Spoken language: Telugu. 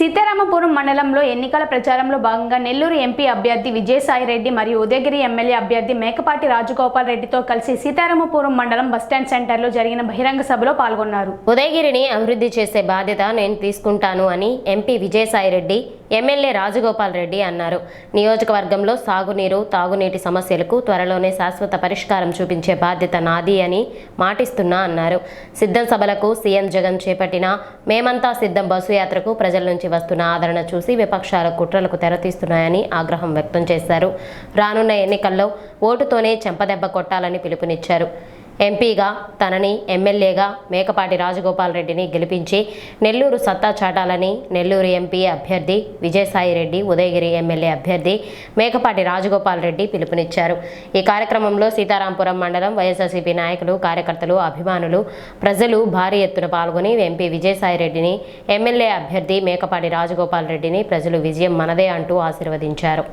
సీతారామపురం మండలంలో ఎన్నికల ప్రచారంలో భాగంగా నెల్లూరు ఎంపీ అభ్యర్థి విజయసాయి రెడ్డి మరియు ఉదయగిరి ఎమ్మెల్యే అభ్యర్థి మేకపాటి రాజగోపాల్ రెడ్డితో కలిసి సీతారామపురం మండలం బస్టాండ్ సెంటర్లో జరిగిన బహిరంగ సభలో పాల్గొన్నారు. ఉదయగిరిని అభివృద్ధి చేసే బాధ్యత నేను తీసుకుంటాను అని ఎంపీ విజయసాయిరెడ్డి ఎమ్మెల్యే రాజగోపాల్ రెడ్డి అన్నారు. నియోజకవర్గంలో సాగునీరు తాగునీటి సమస్యలకు త్వరలోనే శాశ్వత పరిష్కారం చూపించే బాధ్యత నాది అని మాటిస్తున్నా అన్నారు. సిద్ధం సభలకు సీఎం జగన్ చేపట్టిన మేమంతా సిద్ధం బస్సు యాత్రకు ప్రజల నుంచి వస్తున్న ఆదరణ చూసి విపక్షాల కుట్రలకు తెరతీస్తున్నాయని ఆగ్రహం వ్యక్తం చేశారు. రానున్న ఎన్నికల్లో ఓటుతోనే చెంపదెబ్బ కొట్టాలని పిలుపునిచ్చారు. ఎంపీగా తనని ఎమ్మెల్యేగా మేకపాటి రాజగోపాల్ రెడ్డిని గెలిపించి నెల్లూరు సత్తా చాటాలని నెల్లూరు ఎంపీ అభ్యర్థి విజయసాయిరెడ్డి ఉదయగిరి ఎమ్మెల్యే అభ్యర్థి మేకపాటి రాజగోపాల్ రెడ్డి పిలుపునిచ్చారు. ఈ కార్యక్రమంలో సీతారాంపురం మండలం వైఎస్ఆర్సీపీ నాయకులు కార్యకర్తలు అభిమానులు ప్రజలు భారీ ఎత్తున పాల్గొని ఎంపీ విజయసాయిరెడ్డిని ఎమ్మెల్యే అభ్యర్థి మేకపాటి రాజగోపాల్ రెడ్డిని ప్రజలు విజయం మనదే అంటూ ఆశీర్వదించారు.